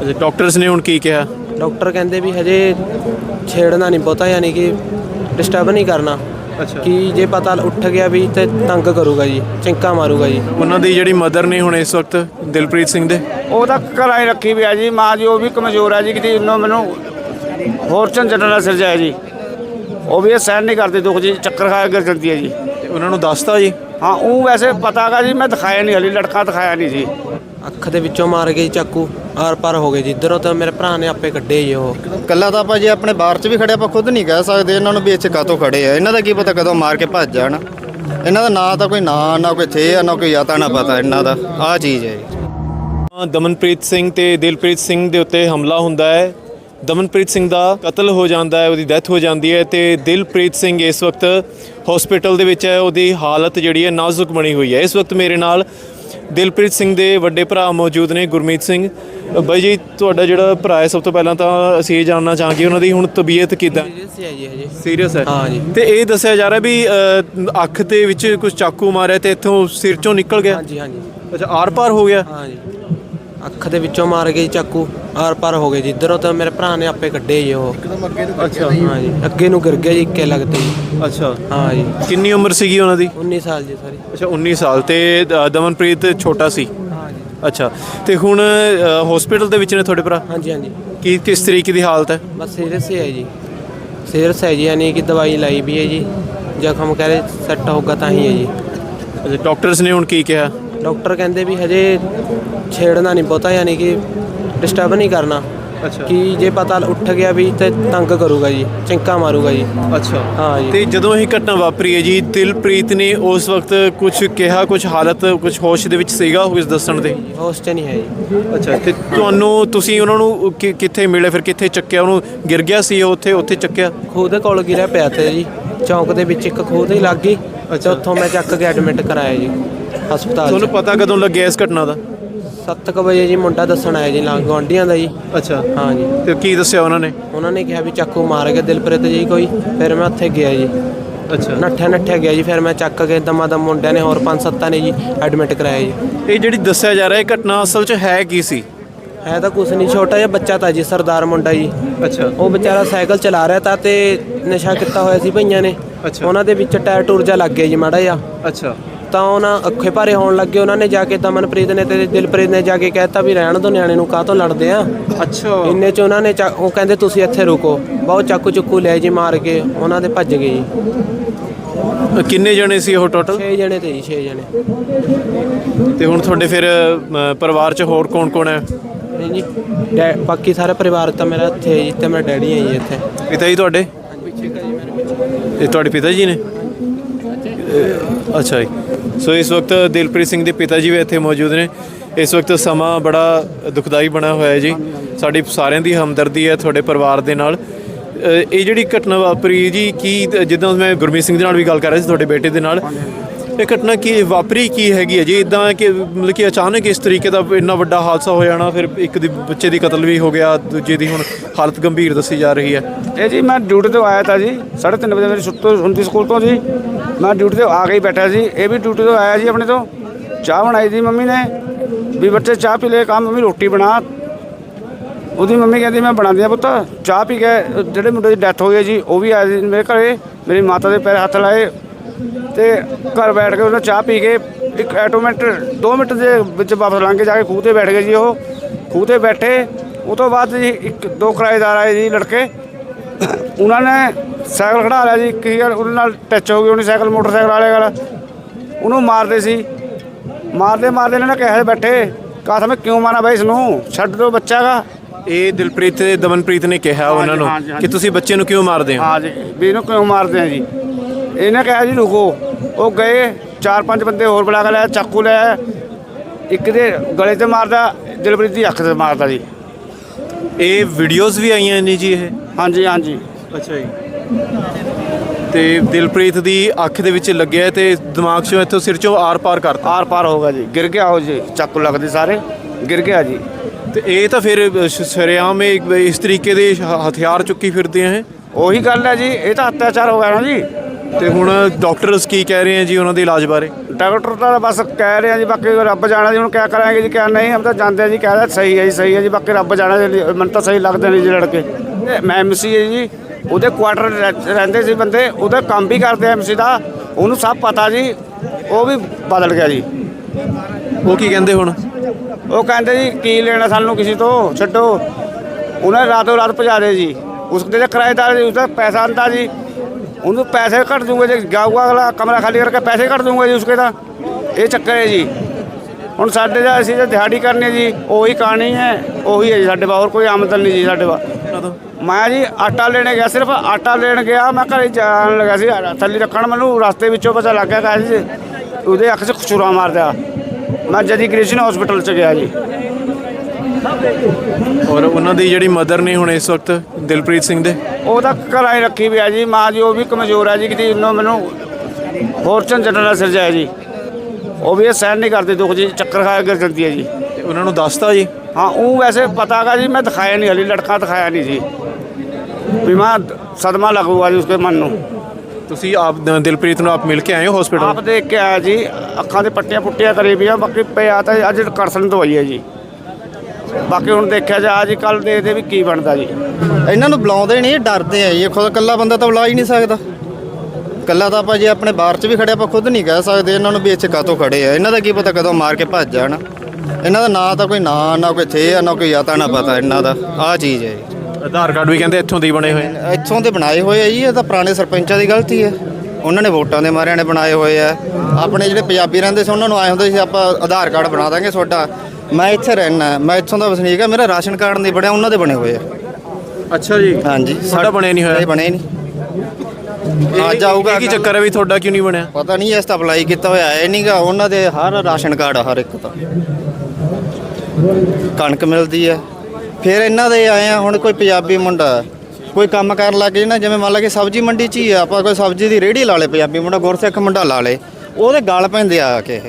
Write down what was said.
ਅੱਛਾ ਡਾਕਟਰਸ ਨੇ ਹੁਣ ਕੀ ਕਿਹਾ? ਡਾਕਟਰ ਕਹਿੰਦੇ ਵੀ ਹਜੇ ਛੇੜਨਾ ਨਹੀਂ ਬਹੁਤਾ ਯਾਨੀ ਕਿ ਡਿਸਟਰਬ ਨਹੀਂ ਕਰਨਾ। ਅੱਛਾ। ਕਿ ਜੇ ਪਤਾ ਉੱਠ ਗਿਆ ਵੀ ਤੇ ਤੰਗ ਕਰੂਗਾ ਜੀ ਚਿੰਕਾ ਮਾਰੂਗਾ ਜੀ। ਉਹਨਾਂ ਦੀ ਜਿਹੜੀ ਮਦਰ ਨੇ ਹੁਣ ਇਸ ਵਕਤ ਦਿਲਪ੍ਰੀਤ ਸਿੰਘ ਦੇ? ਉਹ ਤਾਂ ਘਰਾਂ ਹੀ ਰੱਖੀ ਵੀ ਆ ਜੀ ਮਾਂ ਜੀ ਉਹ ਵੀ ਕਮਜ਼ੋਰ ਆ ਜੀ ਕਿਤੇ ਉਹਨੂੰ ਮੈਨੂੰ ਹੋਰ ਝੰਜਟ ਨਾਲ ਸਿਰ ਜਾਏ ਜੀ। ਉਹ ਵੀ ਇਹ ਸਹਿਣ ਨਹੀਂ ਕਰਦੀ ਦੁੱਖ ਜੀ ਚੱਕਰ ਖਾ ਕੇ ਗਿਰ ਜਾਂਦੀ ਹੈ ਜੀ। ਤੇ ਉਹਨਾਂ ਨੂੰ ਦੱਸਤਾ ਜੀ? ਹਾਂ ਉਹ ਵੈਸੇ ਪਤਾਗਾ ਜੀ ਮੈਂ ਦਿਖਾਇਆ ਨਹੀਂ ਹਲੀ ਲੜਕਾ ਦਿਖਾਇਆ ਨਹੀਂ ਜੀ ਅੱਖ ਦੇ ਵਿੱਚੋਂ ਮਾਰ ਕੇ ਜੀ ਚਾਕੂ ਆਰ ਪਾਰ ਹੋ ਗਏ ਜੀ ਇਧਰੋਂ ਤਾਂ ਮੇਰੇ ਭਰਾ ਨੇ ਆਪੇ ਕੱਢੇ ਜੀ ਉਹ। ਕੱਲਾ ਤਾਂ ਆਪਾਂ ਜੇ ਆਪਣੇ ਬਾਹਰ 'ਚ ਵੀ ਖੜੇ ਆਪਾਂ ਖੁਦ ਨਹੀਂ ਕਹਿ ਸਕਦੇ ਇਹਨਾਂ ਨੂੰ ਵੀ ਇੱਥੇ ਕਾਤੋਂ ਖੜੇ ਆ। ਇਹਨਾਂ ਦਾ ਕੀ ਪਤਾ ਕਦੋਂ ਮਾਰ ਕੇ ਭੱਜ ਜਾਣ। ਇਹਨਾਂ ਦਾ ਨਾਂ ਤਾਂ ਕੋਈ ਨਾਂ ਨਾ ਕੋਈ ਥੇ ਆ ਨਾ ਕੋਈ ਯਾਤਾ ਨਾ ਪਤਾ ਇਹਨਾਂ ਦਾ। ਆਹ ਚੀਜ਼ ਹੈ ਜੀ। ਦਮਨਪ੍ਰੀਤ ਸਿੰਘ ਤੇ ਦਿਲਪ੍ਰੀਤ ਸਿੰਘ ਦੇ ਉੱਤੇ ਹਮਲਾ ਹੁੰਦਾ ਹੈ। ਦਮਨਪ੍ਰੀਤ ਸਿੰਘ ਦਾ ਕਤਲ ਹੋ ਜਾਂਦਾ ਹੈ ਉਹਦੀ ਡੈਥ ਹੋ ਜਾਂਦੀ ਹੈ ਤੇ ਦਿਲਪ੍ਰੀਤ ਸਿੰਘ ਇਸ ਵਕਤ ਹਸਪੀਟਲ ਦੇ ਵਿੱਚ ਹੈ। ਉਹਦੀ ਹਾਲਤ ਜਿਹੜੀ ਹੈ ਨਾਜ਼ੁਕ ਬਣੀ ਹੋਈ ਹੈ। ਇਸ ਵਕਤ ਮੇਰੇ ਨਾਲ ਦਿਲਪ੍ਰੀਤ ਸਿੰਘ ਦੇ ਵੱਡੇ ਭਰਾ ਮੌਜੂਦ ਨੇ ਗੁਰਮੀਤ ਸਿੰਘ। ਬਾਈ ਜੀ ਤੁਹਾਡਾ ਜਿਹੜਾ ਭਰਾ ਹੈ ਸਭ ਤੋਂ ਪਹਿਲਾਂ ਤਾਂ ਅਸੀਂ ਇਹ ਜਾਣਨਾ ਚਾਹਾਂਗੇ ਉਹਨਾਂ ਦੀ ਹੁਣ ਤਬੀਅਤ ਕਿਦਾਂ? ਸੀਰੀਅਸ ਹੈ ਜੀ ਹਜੇ। ਸੀਰੀਅਸ ਹੈ? ਹਾਂ ਜੀ। ਤੇ ਇਹ ਦੱਸਿਆ ਜਾ ਰਿਹਾ ਵੀ ਅ, ਅੱਖ ਦੇ ਵਿੱਚ ਕੁਝ ਚਾਕੂ ਮਾਰਿਆ ਤੇ ਇੱਥੋਂ ਸਿਰ ਚੋਂ ਨਿਕਲ ਗਿਆ? ਹਾਂਜੀ ਹਾਂਜੀ। ਅੱਛਾ ਆਰ ਪਾਰ ਹੋ ਗਿਆ? ਹਾਂ ਜੀ। ਅੱਖ ਦੇ ਵਿੱਚੋਂ ਮਾਰ ਕੇ ਜੀ ਚਾਕੂ ਆਰ ਪਾਰ ਹੋ ਗਏ ਜੀ। ਇਧਰੋਂ ਤਾਂ ਮੇਰੇ ਭਰਾ ਨੇ ਆਪੇ ਕੱਢੇ ਜੀ ਉਹ। ਅੱਛਾ। ਹਾਂ ਜੀ। ਅੱਗੇ ਨੂੰ ਗਿਰ ਗਿਆ ਜੀ ਇੱਕੇ ਲੱਗਦੇ ਜੀ। ਅੱਛਾ। ਹਾਂ ਜੀ। ਕਿੰਨੀ ਉਮਰ ਸੀਗੀ ਉਹਨਾਂ ਦੀ? 19 ਸਾਲ ਜੀ ਸਾਰੀ। ਅੱਛਾ 19 ਸਾਲ ਤੇ ਦਮਨਪ੍ਰੀਤ ਛੋਟਾ ਸੀ। ਹਾਂ ਜੀ। ਅੱਛਾ ਤੇ ਹੁਣ ਹਸਪੀਟਲ ਦੇ ਵਿੱਚ ਨੇ ਤੁਹਾਡੇ ਭਰਾ? ਹਾਂਜੀ ਹਾਂਜੀ। ਕੀ ਕਿਸ ਤਰੀਕੇ ਦੀ ਹਾਲਤ ਹੈ? ਬਸ ਸੀਰੀਅਸ ਹੀ ਹੈ ਜੀ। ਸੀਰੀਅਸ ਹੈ ਜੀ ਯਾਨੀ ਕਿ ਦਵਾਈ ਲਾਈ ਵੀ ਹੈ ਜੀ। ਜ਼ਖਮ ਕਹੇ ਸੈੱਟ ਹੋਊਗਾ ਤਾਂ ਹੀ ਹੈ ਜੀ। ਅੱਛਾ ਡਾਕਟਰਸ ਨੇ ਹੁਣ ਕੀ ਕਿਹਾ? ਡਾਕਟਰ ਕਹਿੰਦੇ ਵੀ ਹਜੇ ਛੇੜਨਾ ਨਹੀਂ ਬਹੁਤਾ ਯਾਨੀ ਕਿ ਡਿਸਟਰਬ ਨਹੀਂ ਕਰਨਾ। ਅੱਛਾ। ਕਿ ਜੇ ਪਤਾ ਉੱਠ ਗਿਆ ਵੀ ਤੇ ਤੰਗ ਕਰੂਗਾ ਜੀ ਚਿੰਕਾ ਮਾਰੂਗਾ ਜੀ। ਅੱਛਾ। ਹਾਂ ਜੀ। ਤੇ ਜਦੋਂ ਇਹ ਘਟਨਾ ਵਾਪਰੀ ਹੈ ਜੀ ਦਿਲਪ੍ਰੀਤ ਨੇ ਉਸ ਵਕਤ ਕੁਝ ਕਿਹਾ ਕੁਝ ਹਾਲਤ ਕੁਝ ਹੋਸ਼ ਦੇ ਵਿੱਚ ਸੀਗਾ ਕੁਝ ਦੱਸਣ ਦੇ? ਹੋਸ਼ 'ਚ ਨਹੀਂ ਹੈ ਜੀ। ਅੱਛਾ ਤੇ ਤੁਹਾਨੂੰ ਤੁਸੀਂ ਉਹਨਾਂ ਨੂੰ ਕਿ- ਕਿੱਥੇ ਮਿਲੇ ਫਿਰ ਕਿੱਥੇ ਚੱਕਿਆ? ਉਹਨੂੰ ਗਿਰ ਗਿਆ ਸੀ ਉਹ ਉੱਥੇ ਉੱਥੇ ਚੱਕਿਆ? ਖੂਹ ਦੇ ਕੋਲ ਗਿਰਿਆ ਪਿਆ ਤੇ ਜੀ ਚੌਂਕ ਦੇ ਵਿੱਚ ਇੱਕ ਖੂਹ ਦੇ ਲੱਗ ਗਈ ਤੇ ਉੱਥੋਂ ਮੈਂ ਚੱਕ ਕੇ ਐਡਮਿਟ ਕਰਾਇਆ ਜੀ। ਹਸਪਤਾਲ ਤੁਹਾਨੂੰ ਪਤਾ ਕਦੋਂ ਲੱਗਿਆ ਇਸ ਘਟਨਾ ਦਾ? 7:00 ਵਜੇ ਜੀ ਮੁੰਡਾ ਦੱਸਣ ਆਇਆ ਜੀ ਲਾਗ ਗੁਆਂਢੀਆਂ ਦਾ ਜੀ। ਅੱਛਾ। ਹਾਂ ਜੀ। ਤੇ ਕੀ ਦੱਸਿਆ ਉਹਨਾਂ ਨੇ? ਉਹਨਾਂ ਨੇ ਕਿਹਾ ਵੀ ਚਾਕੂ ਮਾਰ ਗਿਆ ਦਿਲਪ੍ਰੀਤ ਜੀ ਕੋਈ ਫਿਰ ਮੈਂ ਉੱਥੇ ਗਿਆ ਜੀ। ਅੱਛਾ। ਨੱਠਿਆ ਨੱਠਿਆ ਗਿਆ ਜੀ ਫਿਰ ਮੈਂ ਚੱਕ ਕੇ ਦਮਾ ਦਮ ਮੁੰਡਿਆਂ ਨੇ ਹੋਰ ਪੰਜ ਸੱਤਾਂ ਨੇ ਜੀ ਐਡਮਿਟ ਕਰਾਇਆ ਜੀ। ਇਹ ਜਿਹੜੀ ਦੱਸਿਆ ਜਾ ਰਿਹਾ ਇਹ ਘਟਨਾ ਅਸਲ 'ਚ ਹੈ ਕੀ ਸੀ? ਹੈ ਤਾਂ ਕੁਛ ਨਹੀਂ ਛੋਟਾ ਜਿਹਾ ਬੱਚਾ ਤਾਂ ਜੀ ਸਰਦਾਰ ਮੁੰਡਾ ਜੀ। ਅੱਛਾ। ਉਹ ਵਿਚਾਰਾ ਸਾਈਕਲ ਚਲਾ ਰਿਹਾ ਤਾਂ ਤੇ ਨਸ਼ਾ ਕੀਤਾ ਹੋਇਆ ਸੀ ਭਈਆਂ ਨੇ। ਅੱਛਾ। ਉਹਨਾਂ ਦੇ ਵਿੱਚ ਟਾਇਰ ਟੂਰ ਜਾ ਲੱਗ ਗਿਆ ਜੀ ਮਾੜਾ ਜਿਹਾ। ਅੱਛਾ। ਤਾਂ ਉਹਨਾਂ ਅੱਖੇ ਭਾਰੇ ਹੋਣ ਲੱਗੇ। ਉਹਨਾਂ ਨੇ ਜਾ ਕੇ ਦਮਨਪ੍ਰੀਤ ਨੇ ਤੇ ਦਿਲਪ੍ਰੀਤ ਨੇ ਜਾ ਕੇ ਕਹਿਤਾ ਵੀ ਰਹਿਣ ਦੋ ਨਿਆਣੇ ਨੂੰ ਕਾਹ ਤੋਂ ਲੜਦੇ ਆ? ਅੱਛਾ। ਇੰਨੇ ਚ ਉਹਨਾਂ ਨੇ ਚਾ- ਉਹ ਕਹਿੰਦੇ ਤੁਸੀਂ ਇੱਥੇ ਰੁਕੋ। ਬਹੁਤ ਚਾਕੂ ਚੁੱਕੂ ਲਿਆ ਜੀ ਮਾਰ ਕੇ। ਉਹਨਾਂ ਦੇ ਭੱਜ ਗਏ ਜੀ। ਕਿੰਨੇ ਜਣੇ ਸੀ ਉਹ ਟੋਟਲ 6 ਜਣੇ ਤੇ ਜੀ 6 ਜਣੇ। ਤੇ ਹੁਣ ਤੁਹਾਡੇ ਫਿਰ ਅ, ਪਰਿਵਾਰ 'ਚ ਹੋਰ ਕੌਣ-ਕੌਣ ਹੈ? ਨਹੀਂ ਜੀ ਡੈ- ਬਾਕੀ ਸਾਰੇ ਪਰਿਵਾਰ ਤਾਂ ਮੇਰਾ ਇੱਥੇ ਹੈ ਜੀ ਤੇ ਮੇਰਾ ਡੈਡੀ ਹੈ ਜੀ ਇੱਥੇ। ਪਿਤਾ ਜੀ ਤੁਹਾਡੇ? ਇਹ ਤੁਹਾਡੇ ਪਿਤਾ ਜੀ ਨੇ? ਅ, ਅੱਛਾ ਜੀ। ਸੋ ਇਸ ਵਕਤ ਦਿਲਪ੍ਰੀਤ ਸਿੰਘ ਦੇ ਪਿਤਾ ਜੀ ਵੀ ਇੱਥੇ ਮੌਜੂਦ ਨੇ। ਇਸ ਵਕਤ ਸਮਾਂ ਬੜਾ ਦੁਖਦਾਈ ਬਣਾ ਹੋਇਆ ਹੈ ਜੀ। ਸਾਡੀ ਸਾਰਿਆਂ ਦੀ ਹਮਦਰਦੀ ਹੈ ਤੁਹਾਡੇ ਪਰਿਵਾਰ ਦੇ ਨਾਲ। ਇਹ ਜਿਹੜੀ ਘਟਨਾ ਵਾਪਰੀ ਜੀ, ਕੀ ਜਿੱਦਾਂ ਮੈਂ ਗੁਰਮੀਤ ਸਿੰਘ ਦੇ ਨਾਲ ਵੀ ਗੱਲ ਕਰ ਰਿਹਾ ਸੀ, ਤੁਹਾਡੇ ਬੇਟੇ ਦੇ ਨਾਲ। ਇਹ ਘਟਨਾ ਕੀ ਵਾਪਰੀ, ਕੀ ਹੈਗੀ ਹੈ? ਜੀ ਇਦਾਂ ਕਿ ਮਤਲਬ ਕਿ ਅਚਾਨਕ ਇਸ ਤਰੀਕੇ ਦਾ ਇੰਨਾ ਵੱਡਾ ਹਾਦਸਾ ਹੋ ਜਾਣਾ, ਫਿਰ ਇੱਕ ਦੀ ਬੱਚੇ ਦੀ ਕਤਲ ਵੀ ਹੋ ਗਿਆ, ਦੂਜੇ ਦੀ ਹੁਣ ਹਾਲਤ ਗੰਭੀਰ ਦੱਸੀ ਜਾ ਰਹੀ ਹੈ। ਇਹ ਜੀ, ਮੈਂ ਡਿਊਟੀ ਤੋਂ ਆਇਆ ਤਾਂ ਜੀ 3:30 ਵਜੇ ਮੇਰੀ ਛੁੱਟੀ ਹੁੰਦੀ ਸਕੂਲ ਤੋਂ ਜੀ। ਮੈਂ ਡਿਊਟੀ ਤੋਂ ਆ ਕੇ ਹੀ ਬੈਠਾ ਜੀ। ਇਹ ਵੀ ਡਿਊਟੀ ਤੋਂ ਆਇਆ ਜੀ ਆਪਣੇ ਤੋਂ। ਚਾਹ ਬਣਾਈ ਦੀ ਮੰਮੀ ਨੇ। ਵੀ ਬੱਚੇ ਚਾਹ ਪੀ ਲੈ ਕੰਮ ਮੰਮੀ ਰੋਟੀ ਬਣਾ। ਉਹਦੀ ਮੰਮੀ ਕਹਿੰਦੀ, ਮੈਂ ਬਣਾਉਂਦੀ ਆ ਪੁੱਤ। ਚਾਹ ਪੀ ਕੇ, ਜਿਹੜੇ ਮੁੰਡੇ ਦੀ ਡੈਥ ਹੋ ਹੈ ਜੀ, ਉਹ ਵੀ ਆਏ ਸੀ ਮੇਰੇ ਘਰੇ। ਮੇਰੀ ਮਾਤਾ ਦੇ ਪੈਰ ਹੱਥ ਲਾਏ। ਤੇ ਘਰ ਬੈਠ ਕੇ ਉਹਨਾਂ ਚਾਹ ਪੀ ਕੇ ਇੱਕ ਐਟੋਮੈਂਟ 2 ਮਿੰਟ ਦੇ ਵਿੱਚ ਵਾਪਸ ਲੰਘ ਕੇ ਜਾ ਕੇ ਖੂਹ ਤੇ ਬੈਠ ਗਏ ਜੀ ਉਹ। ਖੂਹ ਤੇ ਬੈਠੇ ਉਹ ਤੋਂ ਬਾਅਦ ਜੀ ਇੱਕ ਦੋ ਕਿਰਾਏਦਾਰ ਆਏ ਜੀ ਲੜਕੇ। ਉਹਨਾਂ ਨੇ ਸਾਈਕਲ ਖੜਾ ਲਿਆ ਜੀ ਕੀ ਗੱਲ ਉਹਨਾਂ ਨਾਲ ਟੱਚ ਹੋ ਗਈ ਉਹਨੇ ਸਾਈਕਲ ਮੋਟਰਸਾਈਕਲ ਵਾਲੇ ਨਾਲ। ਉਹਨੂੰ ਮਾਰਦੇ ਸੀ। ਮਾਰਦੇ ਮਾਰਦੇ ਇਹਨਾਂ ਨੇ ਕਹੇ ਬੈਠੇ ਕਹਾ ਮੈਂ ਕਿਉਂ ਮਾਰਾਂ ਬਾਈ ਇਸ ਨੂੰ ਛੱਡ ਦੋ ਬੱਚਾ ਗਾ। ਇਹ ਦਿਲਪ੍ਰੀਤ ਤੇ ਦਮਨਪ੍ਰੀਤ ਨੇ ਕਿਹਾ ਉਹਨਾਂ ਨੂੰ। ਕਿ ਤੁਸੀਂ ਬੱਚੇ ਨੂੰ ਕਿਉਂ ਮਾਰਦੇ ਹੋ? ਹਾਂ ਜੀ ਵੀ ਇਹਨੂੰ ਕਿਉਂ ਮਾਰਦੇ ਆ ਜੀ? ਇਹਨੇ ਕਿਹਾ ਜੀ ਰੁਕੋ। ਉਹ ਗਏ ਚਾਰ ਪੰਜ ਬੰਦੇ ਹੋਰ ਬੁਲਾ ਕੇ ਲਿਆ ਚਾਕੂ ਲਿਆ ਇੱਕ ਦੇ ਗਲੇ ਤੇ ਮਾਰਦਾ ਦਿਲਪ੍ਰੀਤ ਦੀ ਅੱਖ ਤੇ ਮਾਰਦਾ ਜੀ। ਇਹ ਵੀਡੀਓਜ਼ ਵੀ ਆਈਆਂ ਨੇ ਜੀ ਇਹ? ਹਾਂਜੀ ਹਾਂਜੀ। ਅੱਛਾ ਜੀ। ਤੇ ਦਿਲਪ੍ਰੀਤ ਦੀ ਅੱਖ ਦੇ ਵਿੱਚ ਲੱਗਿਆ ਤੇ ਦਿਮਾਗ 'ਚੋਂ ਇੱਥੋਂ ਸਿਰ 'ਚੋਂ ਆਰ-ਪਾਰ ਕਰਤਾ? ਆਰ ਪਾਰ ਹੋ ਗਿਆ ਜੀ। ਗਿਰ ਗਿਆ ਉਹ ਜੀ ਚਾਕੂ ਲੱਗਦੇ ਸਾਰੇ ਗਿਰ ਗਿਆ ਜੀ। ਤੇ ਇਹ ਤਾਂ ਫਿਰ ਸ਼ਰੇਆਮ ਇਸ ਤਰੀਕੇ ਦੇ ਹਥਿਆਰ ਚੁੱਕੀ ਫਿਰਦੇ ਆ ਇਹ? ਉਹੀ ਗੱਲ ਹੈ ਜੀ ਇਹ ਤਾਂ ਅਤਿਆਚਾਰ ਹੋ ਗਿਆ ਨਾ ਜੀ। ਤੇ ਹੁਣ ਡਾਕਟਰਸ ਕੀ ਕਹਿ ਰਹੇ ਆ ਜੀ ਉਹਨਾਂ ਦੇ ਇਲਾਜ ਬਾਰੇ? ਡਾਕਟਰ ਤਾਂ ਬਸ ਕਹਿ ਰਹੇ ਆ ਜੀ ਬਾਕੀ ਰੱਬ ਜਾਣਾ ਜੀ ਹੁਣ ਕਿਆ ਕਰਾਂਗੇ ਜੀ ਕਿਆ ਨਹੀਂ ਹਮ ਤਾਂ ਜਾਂਦੇ ਆ ਜੀ ਕਹਿ ਰਿਹਾ ਸਹੀ ਹੈ ਜੀ ਸਹੀ ਹੈ ਜੀ ਬਾਕੀ ਰੱਬ ਜਾਣਾ ਮੈਨੂੰ ਤਾਂ ਸਹੀ ਲੱਗਦੇ ਨੇ ਜੀ ਲੜਕੇ। ਮੈਂ ਐਮਸੀ ਹੈ ਜੀ ਉਹਦੇ ਕੁਆਟਰ ਰਹਿ- ਰਹਿੰਦੇ ਸੀ ਬੰਦੇ ਉਹਦਾ ਕੰਮ ਵੀ ਕਰਦੇ ਐਮਸੀ ਦਾ ਉਹਨੂੰ ਸਭ ਪਤਾ ਜੀ ਉਹ ਵੀ ਬਦਲ ਗਿਆ ਜੀ। ਉਹ ਕੀ ਕਹਿੰਦੇ ਹੁਣ? ਉਹ ਕਹਿੰਦੇ ਜੀ ਕੀ ਲੈਣਾ ਸਾਨੂੰ ਕਿਸੇ ਤੋਂ ਛੱਡੋ। ਉਹਨਾਂ ਰਾਤੋਂ ਰਾਤ ਭਜਾ ਦੇ ਜੀ ਉਸਦੇ ਦੇ ਕਿਰਾਏਦਾਰ ਜੀ ਉਸਦਾ ਪੈਸਾ ਆਂਦਾ ਜੀ ਉਹਨੂੰ ਪੈਸੇ ਕੱਟ ਦੂੰਗੇ ਜੇ ਜਾਊਗਾ ਅਗਲਾ ਕਮਰਾ ਖਾਲੀ ਕਰਕੇ ਪੈਸੇ ਕੱਟ ਦੂੰਗੇ ਜੀ ਉਸਕੇ ਦਾ ਇਹ ਚੱਕਰ ਹੈ ਜੀ। ਹੁਣ ਸਾਡੇ ਦਾ ਅਸੀਂ ਤਾਂ ਦਿਹਾੜੀ ਕਰਨੀ ਹੈ ਜੀ ਉਹੀ ਕਹਾਣੀ ਹੈ ਉਹੀ ਹੈ ਜੀ ਸਾਡੇ ਬਾਹਰ ਕੋਈ ਆਮਦਨ ਨਹੀਂ ਜੀ ਸਾਡੇ ਬਾ ਮੈਂ ਜੀ ਆਟਾ ਲੈਣੇ ਗਿਆ ਸਿਰਫ ਆਟਾ ਲੈਣ ਗਿਆ ਮੈਂ ਘਰੇ ਜਾਣ ਲੱਗਾ ਸੀ ਥੱਲੇ ਰੱਖਣ ਮੈਨੂੰ ਰਸਤੇ ਵਿੱਚੋਂ ਪਤਾ ਲੱਗ ਗਿਆ ਕਿ ਉਹਦੇ ਅੱਖ 'ਚ ਖਚੂਰਾ ਮਾਰਦਾ। ਮੈਂ ਜਦੀ ਕ੍ਰਿਸ਼ਨ ਹਸਪੀਟਲ 'ਚ ਗਿਆ ਜੀ। ਔਰ ਉਹਨਾਂ ਦੀ ਜਿਹੜੀ ਮਦਰ ਨੇ ਹੁਣ ਇਸ ਵਕਤ ਦਿਲਪ੍ਰੀਤ ਸਿੰਘ ਦੇ? ਉਹ ਤਾਂ ਘਰਾਂ ਰੱਖੀ ਵੀ ਆ ਜੀ ਮਾਂ ਜੀ ਉਹ ਵੀ ਕਮਜ਼ੋਰ ਹੈ ਜੀ ਕਿਤੇ ਉਹਨੂੰ ਮੈਨੂੰ ਫੋਰਚੂਨ ਜਨਰਲ ਸਿਰਜਾ ਜੀ। ਉਹ ਵੀ ਸਹਿਣ ਨਹੀਂ ਕਰਦੀ ਦੁੱਖ ਜੀ ਚੱਕਰ ਖਾ ਕੇ ਗਿਰ ਜਾਂਦੀ ਹੈ ਜੀ। ਤੇ ਉਹਨਾਂ ਨੂੰ ਦੱਸਤਾ ਜੀ? ਹਾਂ ਉਹ ਵੈਸੇ ਪਤਾ ਜੀ ਮੈਂ ਦਿਖਾਇਆ ਨਹੀਂ ਹਲੀ ਲੜਕਾ ਦਿਖਾਇਆ ਨਹੀਂ ਜੀ। ਵੀ ਮਾਂ ਸਦਮਾ ਲੱਗੂਗਾ ਜੀ ਉਸਕੇ ਮਨ ਨੂੰ। ਤੁਸੀਂ ਆਪ ਦਿਲਪ੍ਰੀਤ ਨੂੰ ਆਪ ਮਿਲ ਕੇ ਆਏ ਹੋ ਆਪ ਹਸਪੀਟਲ ਦੇਖ ਕੇ ਆਇਆ ਜੀ ਅੱਖਾਂ ਦੇ ਪੱਟੀਆਂ ਪੁੱਟੀਆਂ ਕਰੀ ਵੀ ਆ ਬਾਕੀ ਪਿਆ ਤਾਂ ਅੱਜ ਕਰਸਨ ਦਵਾਈ ਹੈ ਜੀ। ਬਾਕੀ ਹੁਣ ਦੇਖਿਆ ਜਾ ਅੱਜ ਕੱਲ ਦੇਖਦੇ ਵੀ ਕੀ ਬਣਦਾ ਜੀ। ਇਹਨਾਂ ਨੂੰ ਬੁਲਾਉਂਦੇ ਨਹੀਂ ਇਹ ਡਰਦੇ ਆ ਜੀ। ਇਹ ਖੁਦ ਇਕੱਲਾ ਬੰਦਾ ਤਾਂ ਬੁਲਾ ਹੀ ਨਹੀਂ ਸਕਦਾ। ਇਕੱਲਾ ਤਾਂ ਆਪਾਂ ਜੇ ਆਪਣੇ ਬਾਹਰ 'ਚ ਵੀ ਖੜੇ ਆਪਾਂ ਖੁਦ ਨਹੀਂ ਕਹਿ ਸਕਦੇ ਇਹਨਾਂ ਨੂੰ ਵੀ ਇੱਥੇ ਕਾਤੋਂ ਖੜੇ ਆ। ਇਹਨਾਂ ਦਾ ਕੀ ਪਤਾ ਕਦੋਂ ਮਾਰ ਕੇ ਭੱਜ ਜਾਣ। ਇਹਨਾਂ ਦਾ ਨਾਂ ਤਾਂ ਕੋਈ ਨਾਂ ਨਾ ਕੋਈ ਥੇ ਆ ਨਾ ਕੋਈ ਯਾਤਾ ਨਾ ਪਤਾ ਇਹਨਾਂ ਦਾ। ਆਹ ਚੀਜ਼ ਹੈ ਜੀ। ਆਧਾਰ ਕਾਰਡ ਵੀ ਕਹਿੰਦੇ ਇੱਥੋਂ ਦੇ ਹੀ ਬਣੇ ਹੋਏ। ਨੇ ਇੱਥੋਂ ਦੇ ਬਣਾਏ ਹੋਏ ਆ ਜੀ ਇਹ ਤਾਂ ਪੁਰਾਣੇ ਸਰਪੰਚਾਂ ਦੀ ਗਲਤੀ ਹੈ। ਉਹਨਾਂ ਨੇ ਵੋਟਾਂ ਦੇ ਮਾਰਿਆਂ ਨੇ ਬਣਾਏ ਹੋਏ ਆ। ਆਪਣੇ ਜਿਹੜੇ ਪੰਜਾਬੀ ਰਹਿੰਦੇ ਸੀ ਉਹਨਾਂ ਨੂੰ ਆਏ ਹੁੰਦੇ ਸੀ ਆਪਾਂ ਆਧਾਰ ਕਾਰਡ ਬਣਾ ਦਾਂਗੇ ਤੁਹਾਡਾ। ਮੈਂ ਇੱਥੇ ਰਹਿਣਾ ਮੈਂ ਇੱਥੋਂ ਦਾ ਵਸਨੀਕ ਆ ਮੇਰਾ ਰਾਸ਼ਨ ਕਾਰਡ ਨਹੀਂ ਬਣਿਆ ਉਹਨਾਂ ਦੇ ਬਣੇ ਹੋਏ ਆ। ਅੱਛਾ ਜੀ। ਹਾਂਜੀ ਸਾਡਾ ਬਣਿਆ ਨਹੀਂ ਇਹ ਹੋਇਆ ਬਣੇ ਨਹੀਂ। ਅੱਜ ਆਊਗਾ ਕੀ ਚੱਕਰ ਹੈ ਵੀ ਤੁਹਾਡਾ ਕਿਉਂ ਨਹੀਂ ਬਣਿਆ? ਪਤਾ ਨਹੀਂ ਇਸ ਤਾਂ ਅਪਲਾਈ ਕੀਤਾ ਹੋਇਆ ਹੈ ਨਹੀਂਗਾ ਉਹਨਾਂ ਦੇ ਹਰ ਰਾਸ਼ਨ ਕਾਰਡ ਆ ਹਰ ਇੱਕ ਦਾ। ਕਣਕ ਮਿਲਦੀ ਹੈ ਫਿਰ ਇਹਨਾਂ ਦੇ ਆਏ ਆ ਹੁਣ ਕੋਈ ਪੰਜਾਬੀ ਮੁੰਡਾ ਕੋਈ ਕੰਮ ਕਰਨ ਲੱਗ ਜੇ ਨਾ ਜਿਵੇਂ ਮੰਨ ਲਾ ਕਿ ਸਬਜ਼ੀ ਮੰਡੀ 'ਚ ਹੀ ਆ ਆਪਾਂ ਕੋਈ ਸਬਜ਼ੀ ਦੀ ਰੇਹੜੀ ਲਾ ਲੇ ਪੰਜਾਬੀ ਮੁੰਡਾ ਗੁਰਸਿੱਖ ਮੁੰਡਾ ਲਾ ਲੇ ਉਹਦੇ ਗਲ ਪੈਂਦੇ ਆ ਕੇ ਇਹ।